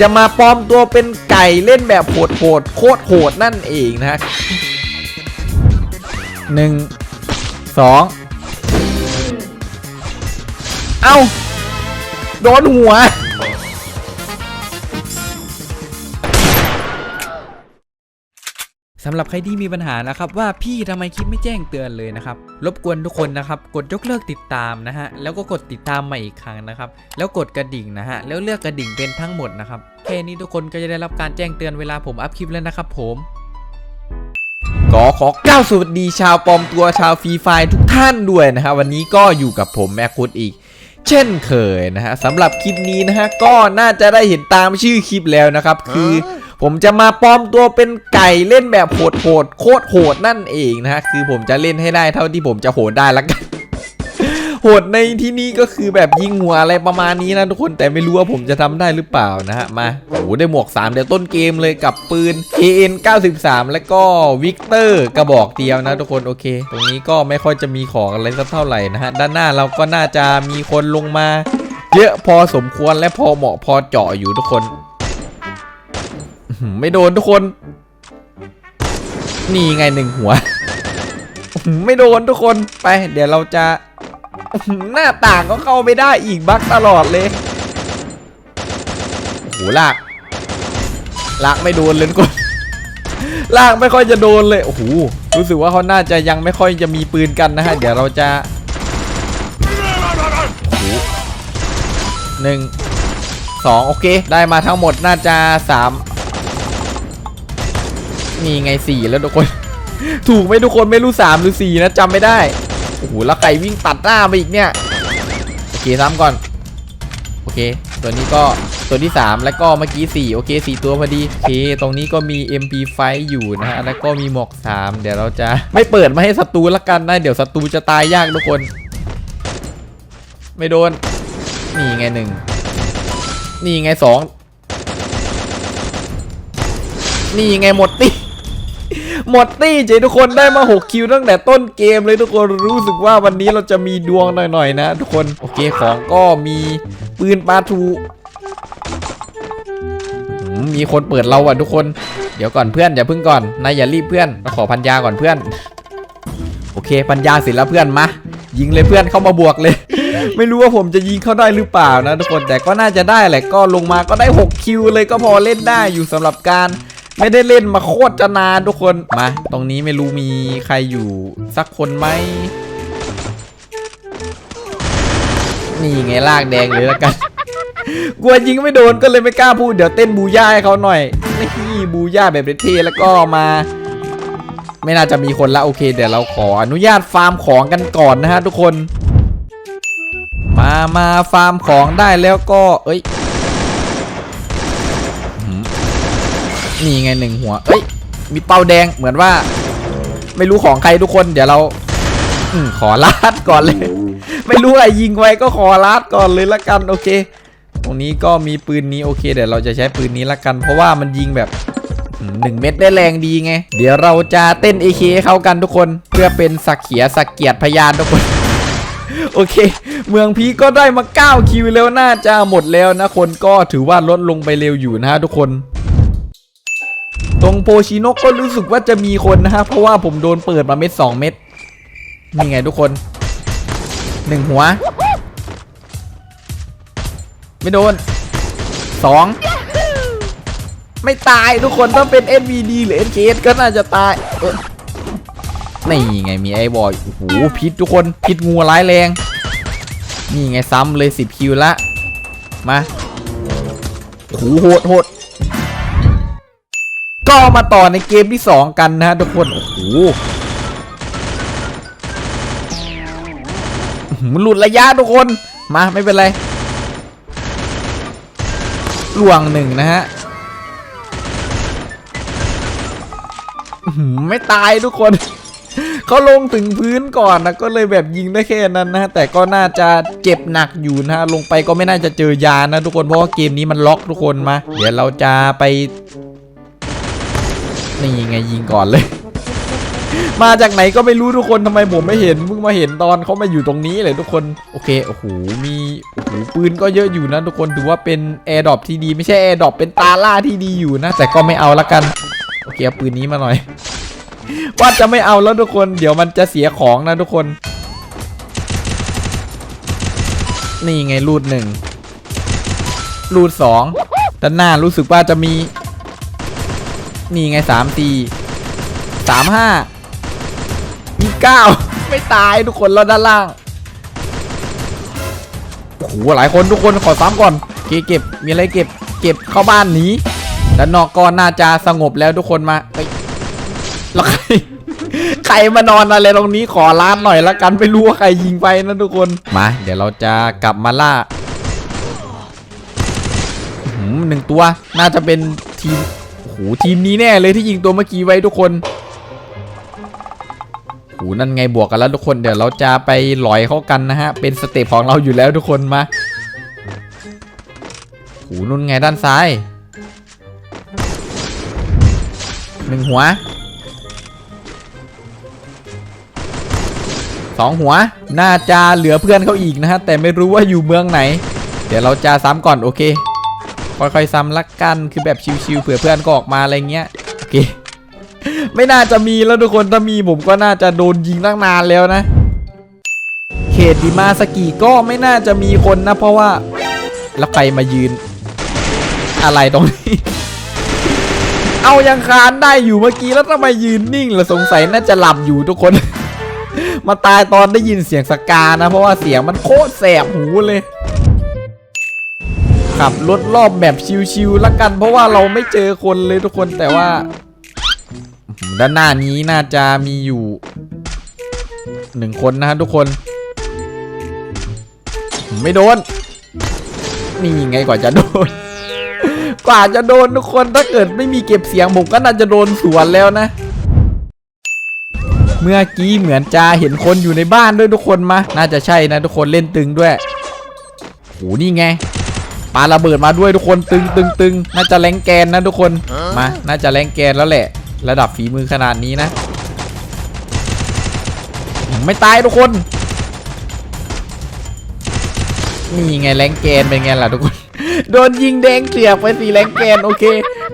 จะมาปลอมตัวเป็นไก่เล่นแบบโหดโหดโคตรโหดนั่นเองนะหนึ่งสองเอ้า โดนหัว สำหรับใครที่มีปัญหานะครับว่าพี่ทำไมคลิปไม่แจ้งเตือนเลยนะครับ รบกวนทุกคนนะครับ กดยกเลิกติดตามนะฮะ แล้วก็กดติดตามใหม่อีกครั้งนะครับ แล้วกดกระดิ่งนะฮะ แล้วเลือกกระดิ่งเป็นทั้งหมดนะครับ แค่นี้ทุกคนก็จะได้รับการแจ้งเตือนเวลาผมอัพคลิปแล้วนะครับผมก็ขอก้าวสวัสดีชาวปลอมตัวชาวฟรีไฟทุกท่านด้วยนะฮะวันนี้ก็อยู่กับผมแม่คุดอีก เช่นเคยนะฮะสำหรับคลิปนี้นะฮะก็น่าจะได้เห็นตามชื่อคลิปแล้วนะครับ คือ ผมจะมาปลอมตัวเป็นไก่เล่นแบบโหดโหดๆโคตรโหดนั่นเองนะฮะคือผมจะเล่นให้ได้เท่าที่ผมจะโหดได้ละกันโหดในที่นี้ก็คือแบบยิงหัวอะไรประมาณนี้นะทุกคนแต่ไม่รู้ว่าผมจะทำได้หรือเปล่านะฮะมาโอ้โหได้หมวก 3 เดี๋ยวต้นเกมเลยกับปืน AN 93 แล้วก็วิกเตอร์กระบอกเดียวนะทุกคนโอเค ตรงนี้ก็ไม่ค่อยจะมีของอะไรสักเท่าไหร่นะฮะด้านหน้าเราก็น่าจะมีคนลงมาเยอะพอสมควรและพอเหมาะพอเจาะอยู่ทุกคน ไม่โดนทุกคน นี่ไงหนึ่งหัว ไม่โดนทุกคนไป เดี๋ยวเราจะหน้าต่างก็เข้าไม่ได้อีกบั๊กตลอดเลยโอ้โหลากลากไม่โดนเลยทุกคนลากไม่ค่อยจะโดนเลยโอ้โหรู้สึกว่าเขาน่าจะยังไม่ค่อยจะมีปืนกันนะฮะ เดี๋ยวเราจะหหนึ่งสองโอเค ได้มาทั้งหมดน่าจะสาม นี่ไงสี่แล้วทุกคน ถูกไหมทุกคนไม่รู้สามหรือสี่นะจำไม่ได้โอ้โหแล้วไก่วิ่งตัดหน้ามาอีกเนี่ยโอเคซ้ำก่อนโอเค ตัวนี้ก็ตัวที่ 3 แล้วก็เมื่อกี้4โอเค 4 ตัวพอดีโอเค ตรงนี้ก็มี MP5 อยู่นะฮะแล้วก็มีหมวก3 เดี๋ยวเราจะไม่เปิดมาให้ศัตรูละกันนะ เดี๋ยวศัตรูจะตายยากทุกคน ไม่โดน นี่ไงหนึ่งนี่ไงสองนี่ไงหมดตี หมดตี้เจทุกคนได้มา 6 คิวตั้งแต่ต้นเกมเลยทุกคนรู้สึกว่าวันนี้เราจะมีดวงหน่อยๆ นะ ทุกคนโอเคของก็มีปืนปาทูมีคนเปิดเราอะทุกคน เดี๋ยวก่อนเพื่อนอย่าพึ่งก่อนนายอย่ารีบเพื่อนขอพันยาก่อนเพื่อน โอเคพันยาเสร็จแล้วเพื่อนมายิงเลยเพื่อนเข้ามาบวกเลย ไม่รู้ว่าผมจะยิงเข้าได้หรือเปล่านะทุกคนแต่ก็น่าจะได้แหละก็ลงมาก็ได้ 6 คิวเลยก็พอเล่นได้อยู่สำหรับการ ไม่ได้เล่นมาโคตรจะนานทุกคน มา ตรงนี้ไม่รู้มีใครอยู่สักคนไหมนี่ไงลากแดงเลยแล้วกัน กลัวยิงไม่โดนก็เลยไม่กล้าพูด เดี๋ยวเต้นบูย่าให้เขาหน่อย นี่บูย่าแบบเท่แล้วก็มา ไม่น่าจะมีคนละโอเค เดี๋ยวเราขออนุญาตฟาร์มของกันก่อนนะฮะทุกคน มามาฟาร์มของได้แล้วก็ เอ้ย นี่ไงหนึ่งหัวเอ้ยมีเป้าแดงเหมือนว่า ไม่รู้ของใครทุกคน เดี๋ยวเราอขอลาดก่อนเลย ไม่รู้อะไรยิงไว้ก็ขอลาดก่อนเลยละกันโอเค ตรงนี้ก็มีปืนนี้โอเคเดี๋ยวเราจะใช้ปืนนี้ละกัน เพราะว่ามันยิงแบบหนึ่งเม็ดได้แรงดีไง เดี๋ยวเราจะเต้น AK เข้ากันทุกคน เพื่อเป็นสักเขียสักเกียรติพยานทุกคน โอเค เมืองพีก็ได้มา 9 คิวแล้วน่าจะหมดแล้วนะคนก็ถือว่าลดลงไปเร็วอยู่นะฮะทุกคน ตรงโปชิโนก็รู้สึกว่าจะมีคนนะฮะ เพราะว่าผมโดนเปิดมาเม็ด2เม็ดนี่ไงทุกคนหนึ่งหัว ไม่โดนสองไม่ตายทุกคนต้องเป็น NVD หรือ NKS ก็น่าจะตายเอ้ยนี่ไงมีไอ้บอยโอ้โหพิษทุกคนพิษงูร้ายแรง นี่ไงซ้ำเลย 10 คิวละ มาโอ้โหโหดโหด ก็มาต่อในเกมที่ 2 กันนะฮะทุกคน โอ้โหอื้อหือหลุดระยะทุกคน มาไม่เป็นไรหลวงหนึ่งนะฮะไม่ตายทุกคน เขาลงถึงพื้นก่อนนะก็เลยแบบยิงได้แค่นั้นนะแต่ก็น่าจะเจ็บหนักอยู่นะฮะลงไปก็ไม่น่าจะเจอยานะทุกคนเพราะว่าเกมนี้มันล็อกทุกคนมา เดี๋ยวเราจะไป นี่ไงยิงก่อนเลย มาจากไหนก็ไม่รู้ทุกคนทำไมผมไม่เห็นเพิ่งมาเห็นตอนเขามาอยู่ตรงนี้เลยทุกคนโอเคโอ้โหมีโอ้โหปืนก็เยอะอยู่นะทุกคนถือว่าเป็นแอร์ดรอปที่ดีไม่ใช่แอร์ดรอปเป็นตาล่าที่ดีอยู่นะ แต่ก็ไม่เอาละกันโอเคเอาปืนนี้มาหน่อย ว่าจะไม่เอาแล้วทุกคน เดี๋ยวมันจะเสียของนะทุกคน นี่ไงรูดหนึ่งรูดสองด้านหน้ารู้สึกว่าจะมี นี่ไงสามตีสามห้ามีเก้าไม่ตายทุกคนแล้วด้านล่างโอ้โหหลายคนทุกคนขอซ้ำก่อนเก็บเก็บมีอะไรเก็บ เก็บเข้าบ้านหนีด้านนอกก็น่าจะสงบแล้วทุกคนมาเอ้แล้วใครใครมานอนอะไรตรงนี้ขอร้านหน่อยละกันไม่รู้ว่าใครยิงไปนะทุกคนมา เดี๋ยวเราจะกลับมาล่าหือหนึ่งตัวน่าจะเป็นทีม หทีมนี้แน่เลยที่ยิงตัวเมื่อกี้ไว้ทุกคนโอ้โหนั่นไงบวกกันแล้วทุกคนเดี๋ยวเราจะไปหลอยเข้ากันนะฮะ เป็นสเต็ปของเราอยู่แล้วทุกคนมาโอ้โหนุ่นไงด้านซ้ายหนึ่งหัวสองหัว น่าจะเหลือเพื่อนเขาอีกนะฮะ แต่ไม่รู้ว่าอยู่เมืองไหน เดี๋ยวเราจะซ้ำก่อนโอเค ค่อยๆซ้ำละกันคือแบบชิวๆเผื่อเพื่อนก็ออกมาอะไรเงี้ยโอเคไม่น่าจะมีแล้วทุกคนถ้ามีผมก็น่าจะโดนยิงตั้งนานแล้วนะ เขตดิมาสกิก็ไม่น่าจะมีคนนะ เพราะว่าแล้วใครมายืน อะไรตรงนี้ เอายังคานได้อยู่เมื่อกี้แล้วทำไมยืนนิ่งล่ะสงสัยน่าจะหลับอยู่ทุกคน มาตายตอนได้ยินเสียงสกานะ เพราะว่าเสียงมันโคตรแสบหูเลย ขับรถรอบแบบชิวๆละกัน เพราะว่าเราไม่เจอคนเลยทุกคนแต่ว่า ด้านหน้านี้น่าจะมีอยู่หนึ่งคนนะฮะทุกคน ไม่โดน นี่ไงกว่าจะโดน กว่าจะโดนทุกคนถ้าเกิดไม่มีเก็บเสียงผมก็น่าจะโดนสวนแล้วนะเมื่อกี้เหมือนจะเห็นคนอยู่ในบ้านด้วยทุกคนมา น่าจะใช่นะทุกคนเล่นตึงด้วย โห นี่ไง ปาระเบิดมาด้วยทุกคนตึงตึงตึงน่าจะแรงแกนนะทุกคนมาน่าจะแรงแกนแล้วแหละ ระดับฝีมือขนาดนี้นะ ไม่ตายทุกคนนี่ไงแรงแกนเป็นไงล่ะทุกคน โดนยิงแดงเฉียบไปสีแรงแกนโอเค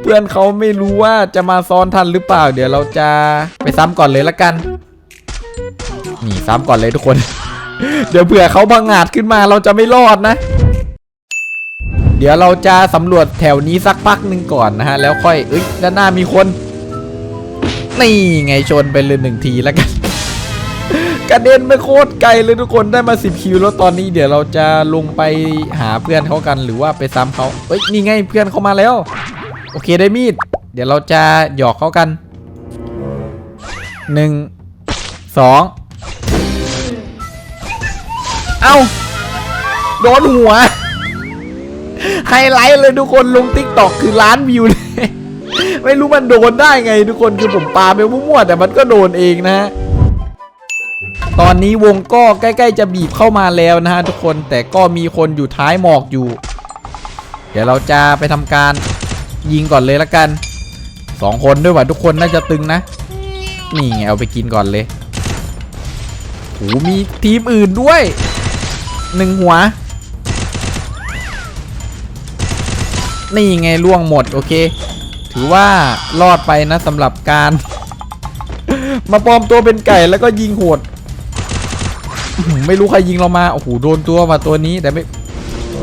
เพื่อนเขาไม่รู้ว่าจะมาซ้อนทันหรือเปล่า เดี๋ยวเราจะไปซ้ำก่อนเลยละกันนี่ซ้ำก่อนเลยทุกคน เดี๋ยวเผื่อเขาบังอาจขึ้นมาเราจะไม่รอดนะ เดี๋ยวเราจะสำรวจแถวนี้สักพักหนึ่งก่อนนะฮะ แล้วค่อยเอ้ยด้านหน้ามีคน นี่ไงชนไปเลยหนึ่งทีแล้วกัน กระเด็นไปโคตรไกลเลยทุกคนได้มา 10 คิวแล้วตอนนี้เดี๋ยวเราจะลงไปหาเพื่อนเขากันหรือว่าไปซ้ำเขาเอ้ยนี่ไงเพื่อนเขามาแล้ว โอเคได้มีด เดี๋ยวเราจะหยอกเขากันหนึ่งสองเอ้า โดนหัว ฮไลท์เลยทุกคนลงติ๊กตอกคือล้านวิวเลย ไม่รู้มันโดนได้ไงทุกคนคือผมปาไปมั่วๆแต่มันก็โดนเองนะฮะตอนนี้วงก็ใกล้ ๆ จะบีบเข้ามาแล้วนะฮะทุกคนแต่ก็มีคนอยู่ท้ายหมอกอยู่ เดี๋ยวเราจะไปทำการยิงก่อนเลยละกันสองคนด้วยว่ะทุกคนน่าจะตึงนะ นี่ไงเอาไปกินก่อนเลยโหมีทีมอื่นด้วยหนึ่งหัว นี่ไงล่วงหมดโอเค ถือว่ารอดไปนะสำหรับการ มาปลอมตัวเป็นไก่แล้วก็ยิงโหด ไม่รู้ใครยิงเรามาโอ้โหโดนตัวมาตัวนี้แต่ไม่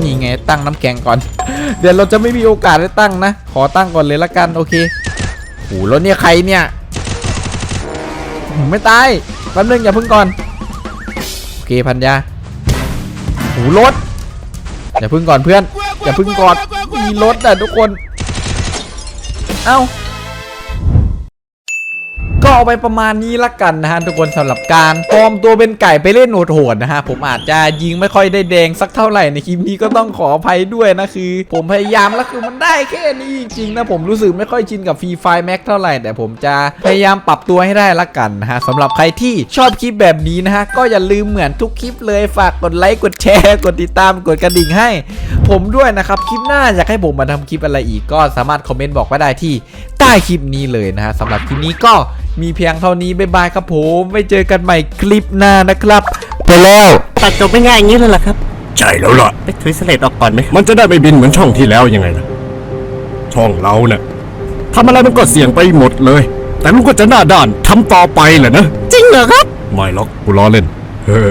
นี่ไงตั้งน้ำแข็งก่อน เดี๋ยวเราจะไม่มีโอกาสได้ตั้งนะ ขอตั้งก่อนเลยละกันโอเคโอ้โหแล้วเนี่ยใครเนี่ยไม่ตายแป๊บนึงอย่าพึ่งก่อน โอเคพันยาโอ้โหรถ อย่าพึ่งก่อนเพื่อน อย่าพึ่งก่อนมีรถอะทุกคน เอ้า เอาไปประมาณนี้ละกันนะฮะทุกคนสำหรับการปลอมตัวเป็นไก่ไปเล่นโหดๆนะฮะผมอาจจะยิงไม่ค่อยได้แดงสักเท่าไหร่ในคลิปนี้ก็ต้องขออภัยด้วยนะคือ ผมพยายามแล้วคือมันได้แค่นี้จริงๆนะผมรู้สึกไม่ค่อยชินกับฟรีไฟแม็กเท่าไหร่แต่ผมจะพยายามปรับตัวให้ได้ละกันนะฮะสำหรับใครที่ชอบคลิปแบบนี้นะฮะก็อย่าลืมเหมือนทุกคลิปเลยฝากกดไลค์กดแชร์กดติดตามกดกระดิ่งให้ ผมด้วยนะครับคลิปหน้าอยากให้ผมมาทำคลิปอะไรอีกก็สามารถคอมเมนต์บอกไว้ได้ที่ใต้คลิปนี้เลยนะฮะสำหรับคลิปนี้ก็ มีเพียงเท่านี้บ๊ายบายครับผมไว้เจอกันใหม่คลิปหน้านะครับ ไปแล้วตัดจบไม่ง่ายอย่างนี้เลยเหรอครับใช่แล้วล่ะ ไปทริสเลตออกก่อนไหมมันจะได้ไม่บินเหมือนช่องที่แล้วยังไงล่ะ ช่องเราเนี่ยทำอะไรมันก็เสี่ยงไปหมดเลย แต่ลูกก็จะหน้าด้านทำต่อไปแหละนะ จริงเหรอครับ ไม่หรอกกูล้อเล่น เฮ้อ